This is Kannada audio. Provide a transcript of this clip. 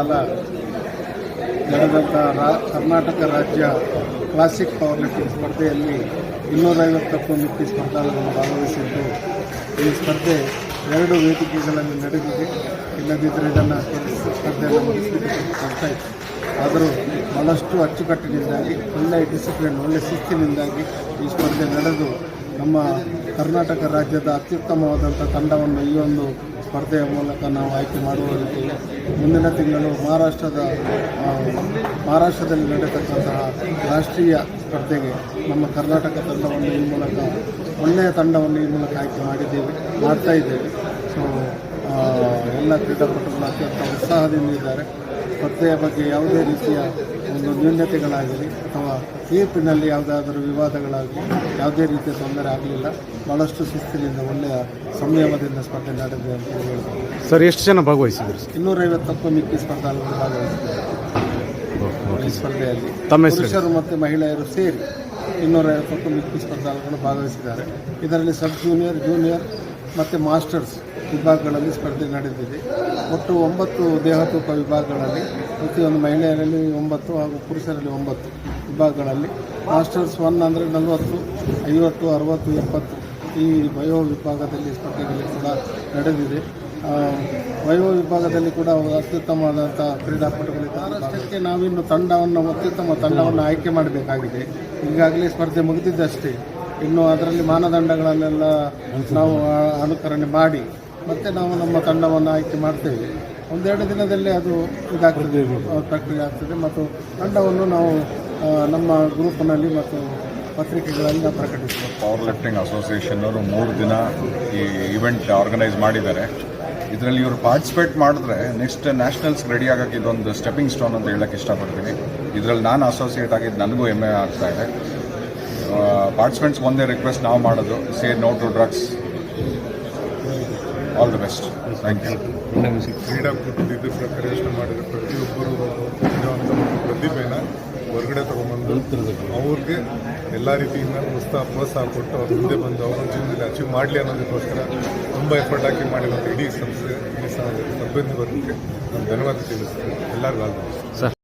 ಕಾಲ ನಡೆದಂಥ ರಾ, ಕರ್ನಾಟಕ ರಾಜ್ಯ ಕ್ಲಾಸಿಕ್ ಪವರ್ ಲಿಫ್ಟಿಂಗ್ ಸ್ಪರ್ಧೆಯಲ್ಲಿ ಇನ್ನೂರೈವತ್ತಕ್ಕೂ ಮಿಕ್ಕಿ ಸ್ಪರ್ಧಾಳುಗಳು ಭಾಗವಹಿಸಿದ್ದು. ಈ ಸ್ಪರ್ಧೆ ಎರಡು ವೇದಿಕೆಗಳಲ್ಲಿ ನಡೆದಿದೆ. ಇಲ್ಲದಿದ್ದರೆ ಇದನ್ನು ಸ್ಪರ್ಧೆಯನ್ನು ಇತ್ತು ಆದರೂ ಬಹಳಷ್ಟು ಅಚ್ಚುಕಟ್ಟಿನಿಂದಾಗಿ ಒಳ್ಳೆಯ ಡಿಸಿಪ್ಲಿನ್ ಒಳ್ಳೆಯ ಶಿಸ್ತಿನಿಂದಾಗಿ ಈ ಸ್ಪರ್ಧೆ ನಡೆದು ನಮ್ಮ ಕರ್ನಾಟಕ ರಾಜ್ಯದ ಅತ್ಯುತ್ತಮವಾದಂಥ ತಂಡವನ್ನು ಈ ಒಂದು ಸ್ಪರ್ಧೆಯ ಮೂಲಕ ನಾವು ಆಯ್ಕೆ ಮಾಡುವಲ್ಲಿದ್ದೇವೆ ಮುಂದಿನ ತಿಂಗಳು ಮಹಾರಾಷ್ಟ್ರದ ಮಹಾರಾಷ್ಟ್ರದಲ್ಲಿ ನಡೆತಕ್ಕಂತಹ ರಾಷ್ಟ್ರೀಯ ಸ್ಪರ್ಧೆಗೆ ನಮ್ಮ ಕರ್ನಾಟಕ ತಂಡವನ್ನು ಈ ಮೂಲಕ, ಒಳ್ಳೆಯ ತಂಡವನ್ನು ಈ ಮೂಲಕ ಆಯ್ಕೆ ಮಾಡಿದ್ದೇವೆ, ಮಾಡ್ತಾ ಇದ್ದೇವೆ. ಸೊ ಎಲ್ಲ ಕ್ರೀಡಾಪಟುಗಳು ಅತ್ಯಂತ ಉತ್ಸಾಹದಿಂದ ಇದ್ದಾರೆ. ಸ್ಪರ್ಧೆಯ ಬಗ್ಗೆ ಯಾವುದೇ ರೀತಿಯ ಒಂದು ನ್ಯೂನ್ಯತೆಗಳಾಗಲಿ ಅಥವಾ ತೀರ್ಪಿನಲ್ಲಿ ಯಾವುದಾದರೂ ವಿವಾದಗಳಾಗಲಿ ಯಾವುದೇ ರೀತಿಯ ತೊಂದರೆ ಆಗಲಿಲ್ಲ ಭಾಳಷ್ಟು ಶಿಸ್ತಿನಿಂದ ಒಳ್ಳೆಯ ಸಂಯಮದಿಂದ ಸ್ಪರ್ಧೆ ನಡೆದಿದೆ ಅಂತ ಹೇಳ್ಬೋದು. ಸರ್ ಎಷ್ಟು ಜನ ಭಾಗವಹಿಸಿದ್ರು ಇನ್ನೂರೈವತ್ತಕ್ಕೂ ಮಿಕ್ಕಿ ಸ್ಪರ್ಧಾಳುಗಳು ಭಾಗವಹಿಸಿದ್ದಾರೆ ಈ ಸ್ಪರ್ಧೆಯಲ್ಲಿ ಪುರುಷರು ಮತ್ತು ಮಹಿಳೆಯರು ಸೇರಿ ಇನ್ನೂರೈವತ್ತಕ್ಕೂ ಮಿಕ್ಕಿ ಸ್ಪರ್ಧಾಳುಗಳು ಭಾಗವಹಿಸಿದ್ದಾರೆ. ಇದರಲ್ಲಿ ಸಬ್ ಜೂನಿಯರ್ ಜೂನಿಯರ್ ಮತ್ತು ಮಾಸ್ಟರ್ಸ್ ವಿಭಾಗಗಳಲ್ಲಿ ಸ್ಪರ್ಧೆ ನಡೆದಿದೆ. ಒಟ್ಟು ಒಂಬತ್ತು ದೇಹ ತೂಕ ವಿಭಾಗಗಳಲ್ಲಿ, ಪ್ರತಿಯೊಂದು ಮಹಿಳೆಯರಲ್ಲಿ ಒಂಬತ್ತು ಹಾಗೂ ಪುರುಷರಲ್ಲಿ ಒಂಬತ್ತು ವಿಭಾಗಗಳಲ್ಲಿ. ಮಾಸ್ಟರ್ಸ್ ಒನ್ ಅಂದರೆ ನಲವತ್ತು, ಐವತ್ತು, ಅರವತ್ತು, ಎಪ್ಪತ್ತು ಈ ವಯೋ ವಿಭಾಗದಲ್ಲಿ ಸ್ಪರ್ಧೆಗಳು ಕೂಡ ನಡೆದಿದೆ. ವಯೋ ವಿಭಾಗದಲ್ಲಿ ಕೂಡ ಅತ್ಯುತ್ತಮವಾದಂಥ ಕ್ರೀಡಾಪಟುಗಳಿದ್ದಾರೆ ಅಷ್ಟಕ್ಕೆ ನಾವಿನ್ನು ತಂಡವನ್ನು, ಅತ್ಯುತ್ತಮ ತಂಡವನ್ನು ಆಯ್ಕೆ ಮಾಡಬೇಕಾಗಿದೆ. ಈಗಾಗಲೇ ಸ್ಪರ್ಧೆ ಮುಗಿದಿದ್ದಷ್ಟೇ. ಇನ್ನು ಅದರಲ್ಲಿ ಮಾನದಂಡಗಳನ್ನೆಲ್ಲ ನಾವು ಅನುಕರಣೆ ಮಾಡಿ ಮತ್ತೆ ನಾವು ನಮ್ಮ ತಂಡವನ್ನು ಆಯ್ಕೆ ಮಾಡ್ತೇವೆ. ಒಂದೆರಡು ದಿನದಲ್ಲಿ ಅದು ಇದಾಗ್ತದೆ ಪ್ರಕ್ರಿಯೆ ಆಗ್ತದೆ. ಮತ್ತು ತಂಡವನ್ನು ನಾವು ನಮ್ಮ ಗ್ರೂಪ್ನಲ್ಲಿ ಮತ್ತು ಪತ್ರಿಕೆಗಳಲ್ಲಿ ನಾವು ಪ್ರಕಟಿಸ್ತೇವೆ ಪವರ್ ಲಿಫ್ಟಿಂಗ್ ಅಸೋಸಿಯೇಷನ್ ಅವರು ಮೂರು ದಿನ ಈ ಇವೆಂಟ್ ಆರ್ಗನೈಸ್ ಮಾಡಿದ್ದಾರೆ. ಇದರಲ್ಲಿ ಇವರು ಪಾರ್ಟಿಸಿಪೇಟ್ ಮಾಡಿದ್ರೆ ನೆಕ್ಸ್ಟ್ ನ್ಯಾಷನಲ್ಸ್ ರೆಡಿ ಆಗೋಕ್ಕೆ ಇದೊಂದು ಸ್ಟೆಪಿಂಗ್ ಸ್ಟೋನ್ ಅಂತ ಹೇಳಕ್ಕೆ ಇಷ್ಟಪಡ್ತೀನಿ. ಇದರಲ್ಲಿ ನಾನು ಅಸೋಸಿಯೇಟ್ ಆಗಿದ್ದು ನನಗೂ ಹೆಮ್ಮೆ ಆಗ್ತಾ ಇದೆ. ಪಾರ್ಟಿಸಿಪೆಂಟ್ಸ್ ಒಂದೇ ರಿಕ್ವೆಸ್ಟ್ ನಾವು ಮಾಡೋದು say no to drugs all the best thank you ಕ್ರೀಡಾಕೂಟದ ಇದು ಪ್ರಕಾರ ಯೋಚನೆ ಮಾಡಿದ್ರೆ ಪ್ರತಿಯೊಬ್ಬರು ಪ್ರತಿಭೆನ ಹೊರಗಡೆ ತಗೊಂಡ್ಬಂದು ಅವ್ರಿಗೆ ಎಲ್ಲ ರೀತಿಯಿಂದ ಉತ್ಸಾಹ ಪ್ರೋತ್ಸಾಹ ಕೊಟ್ಟು ಅವ್ರ ಮುಂದೆ ಬಂದು ಅವ್ರ ಜೀವನದಲ್ಲಿ ಅಚೀವ್ ಮಾಡಲಿ ಅನ್ನೋದಕ್ಕೋಸ್ಕರ ತುಂಬ ಎಫರ್ಟ್ ಹಾಕಿ ಮಾಡಿರೋ ಇಡೀ ಸಂಸ್ಥೆ ಈ ಸಿಬ್ಬಂದಿ ಬರೋದಕ್ಕೆ ನಾನು ಧನ್ಯವಾದ ತಿಳಿಸ್ತೀನಿ. ಎಲ್ಲರಿಗೂ ಆಲ್ ಸರ್